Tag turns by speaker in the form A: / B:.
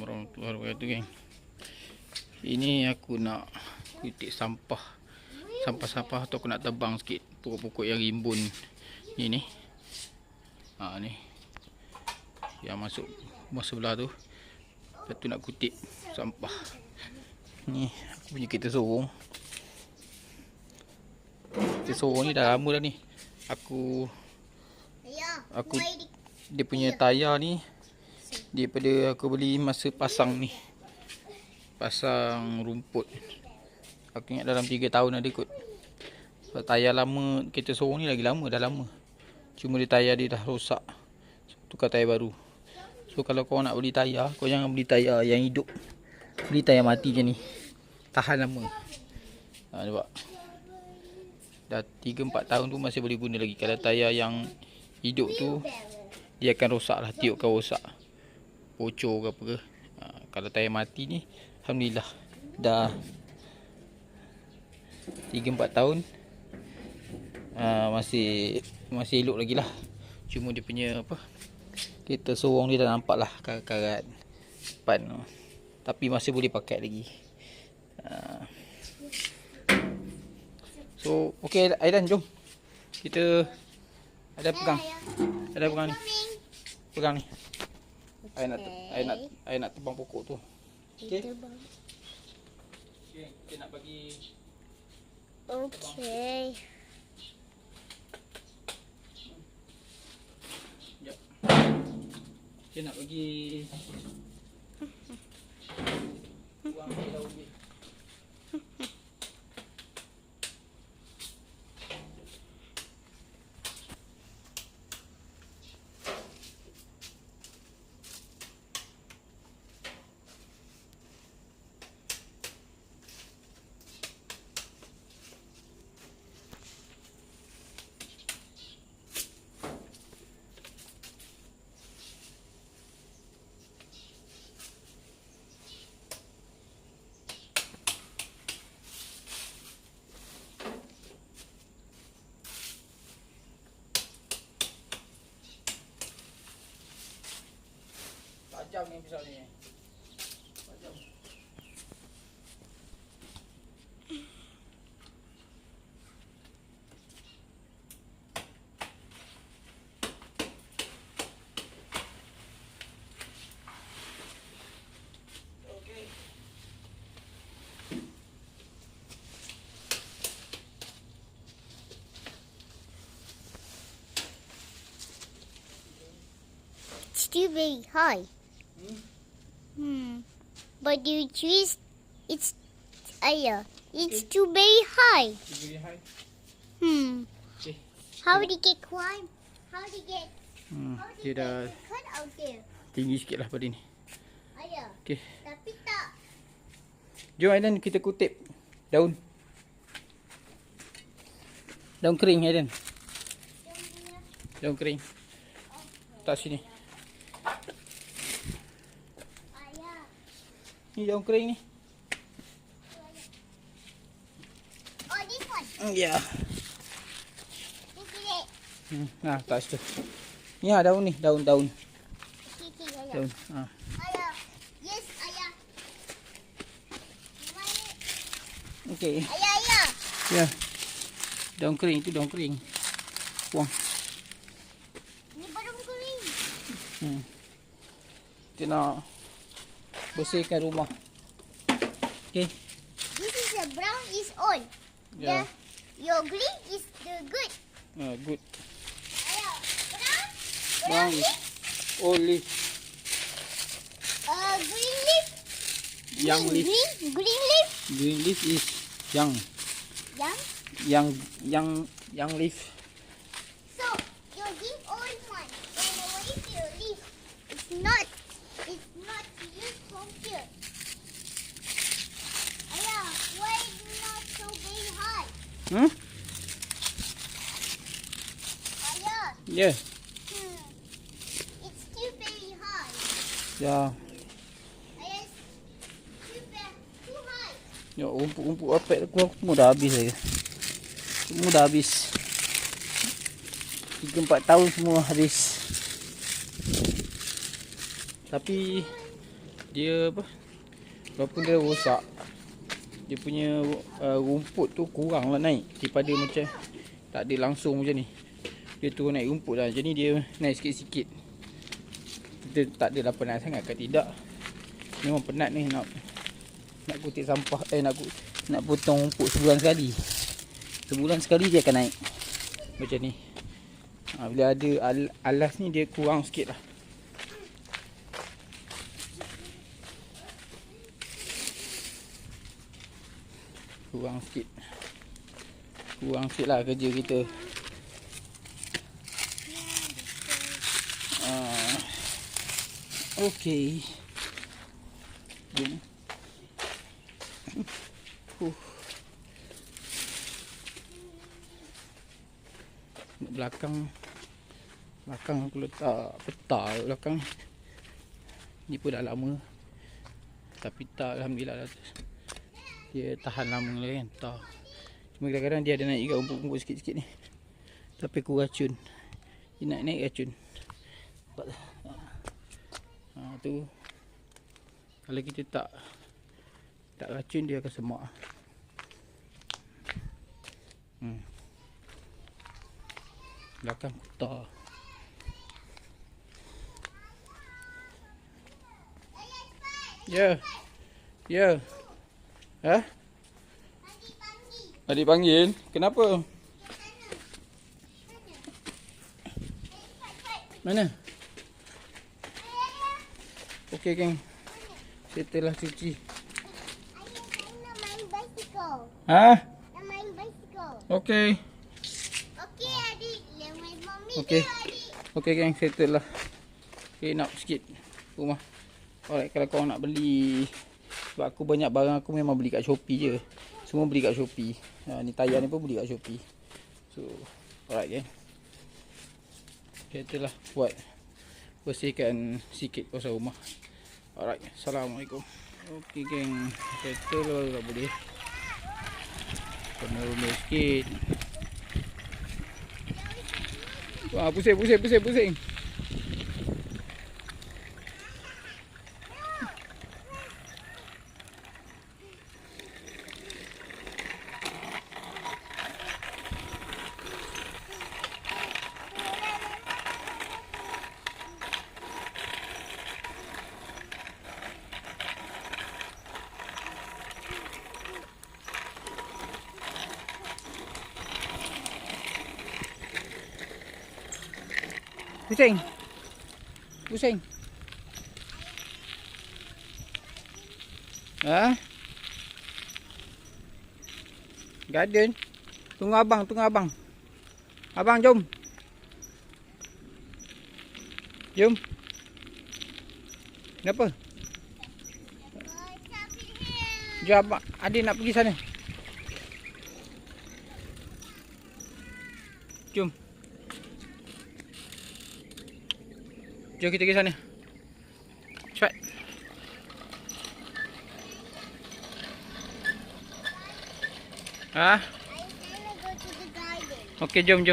A: warahmatullahi wabarakatuh geng. Ini aku nak kutip sampah. Sampah-sampah tu aku nak tebang sikit pokok-pokok yang rimbun. Ni ni. Ha ni. Yang masuk rumah sebelah tu. Lepas tu nak kutip sampah. Ni aku punya kereta sorong. Kereta sorong ni dah lama dah ni. Aku aku dia punya tayar ni daripada aku beli masa pasang ni. Pasang rumput. Aku ingat dalam 3 tahun ada kot Sebab tayar lama kereta sorong ni lagi lama dah lama. Cuma dia tayar dia dah rosak. So, tukar tayar baru. So kalau kau nak beli tayar kau jangan beli tayar yang hidup. Beli tayar mati macam ni. Tahan lama. Ha, nampak? Dah 3-4 tahun tu masih boleh guna lagi. Kalau tayar yang hidup tu dia akan rosak lah tiup kau rosak bocor ke apa ke. Ha, kalau tayar mati ni Alhamdulillah. Dah 3-4 tahun ha, masih masih elok lagi lah. Cuma dia punya apa kita sorong dia dah nampak lah karat-karat depan tu. Tapi masih boleh pakai lagi. Ha. so ok Aidan jom. Kita ada pegang. Ada pegang ni. Pegang ni Ai nak ai nak ai nak tebang pokok tu. Okey. Okey, kita nak bagi
B: Okay.
A: jap. Kita nak bagi Tajam ni pisau ni. Tajam. Okey.
B: Very high.
A: Hmm?
B: Hmm. But you choose it's higher. It's too very high.
A: Beri hai.
B: Hmm.
A: Okey.
B: How did it get climb? How did it get
A: Hmm,
B: how
A: dia
B: did it
A: dah
B: cut out there?
A: tinggi sikit lah pada ni.
B: Higher.
A: Okey.
B: Tapi tak.
A: Jom Aidan kita kutip daun. Daun kering Aidan.
B: Punya
A: Daun kering. Tak sini. Ni daun kering ni.
B: Oh, this one.
A: Hmm, ya.
B: It.
A: Hmm, nah, tak situ. Ni ah daun ni, daun-daun.
B: Okay, okay, ayah.
A: Daun. Ha.
B: Ayah. Yes, ayah.
A: Okey.
B: Ayah, ayah.
A: Ya. Daun kering tu daun kering. Buang.
B: Ni baru kering.
A: Hmm. Kita nak bersihkan rumah. Okey.
B: This is the brown is old.
A: Ya.
B: The your green is the good.
A: Ah, good.
B: Ayah, brown.
A: Brown is old leaf.
B: Uh, green leaf.
A: Young
B: green,
A: leaf.
B: Green, green leaf.
A: Green leaf is young.
B: Young.
A: Young young young leaf.
B: So your green old one. And what is your leaf? It's not.
A: Hmm? Yeah.
B: hmm. It's still very high.
A: Ya.
B: Too, too high.
A: Ya, rumput-rumput apek aku, aku semua dah habis saya. Semua dah habis. 3-4 tahun semua habis. Tapi dia apa? Walaupun dia rosak dia punya uh, rumput tu kurang lah naik daripada macam tak ada langsung macam ni. Dia turun naik rumput lah. Jadi dia naik sikit-sikit. Kita tak adalah penat sangat ke tidak. Memang penat ni nak nak kutip sampah eh nak nak potong rumput sebulan sekali. Sebulan sekali dia akan naik. Macam ni. Ha, bila ada al, alas ni dia kurang sikit lah. Kurang sikit. Kurang sikit lah kerja kita. Ah, okay. Jom. Uh. Belakang Belakang aku letak peta kat belakang Ni pun dah lama Tapi tak Alhamdulillah dah Dia tahan lama lah kan Tak Cuma kadang-kadang dia ada naik juga rumput-rumput sikit-sikit ni Tapi aku racun Dia naik-naik racun Nampak? Ha, tu Kalau kita tak Tak racun dia akan semak hmm. Belakang kotak Ya. Ya. Ha? Adik panggil. Kenapa? Mana? Okey, geng. Settle lah cuci.
B: Ayah nak main bicycle.
A: Ha?
B: Nak main bicycle.
A: Okey.
B: Okey adik. Let main mommy
A: Okey.
B: dulu, adik.
A: Okey, geng. Settle lah. Okay, nak sikit. Rumah. Alright, kalau korang nak beli. Sebab aku banyak barang aku memang beli kat Shopee je. Semua beli kat Shopee. Ha, ni tayar ni pun beli kat Shopee. So, alright, geng. Kita lah buat bersihkan sikit kawasan rumah. Alright, Assalamualaikum. Okey geng, settle lah tak boleh. Kena rumah sikit. Wah, pusing, pusing, pusing, pusing. Pusing. Pusing. Ha? Garden. Tunggu abang, tunggu abang. Abang jom. Jom. Kenapa? Jom. Adik nak pergi sana. Jom. Jom kita pergi sana. Cepat. Ha? Okey, jom, jom.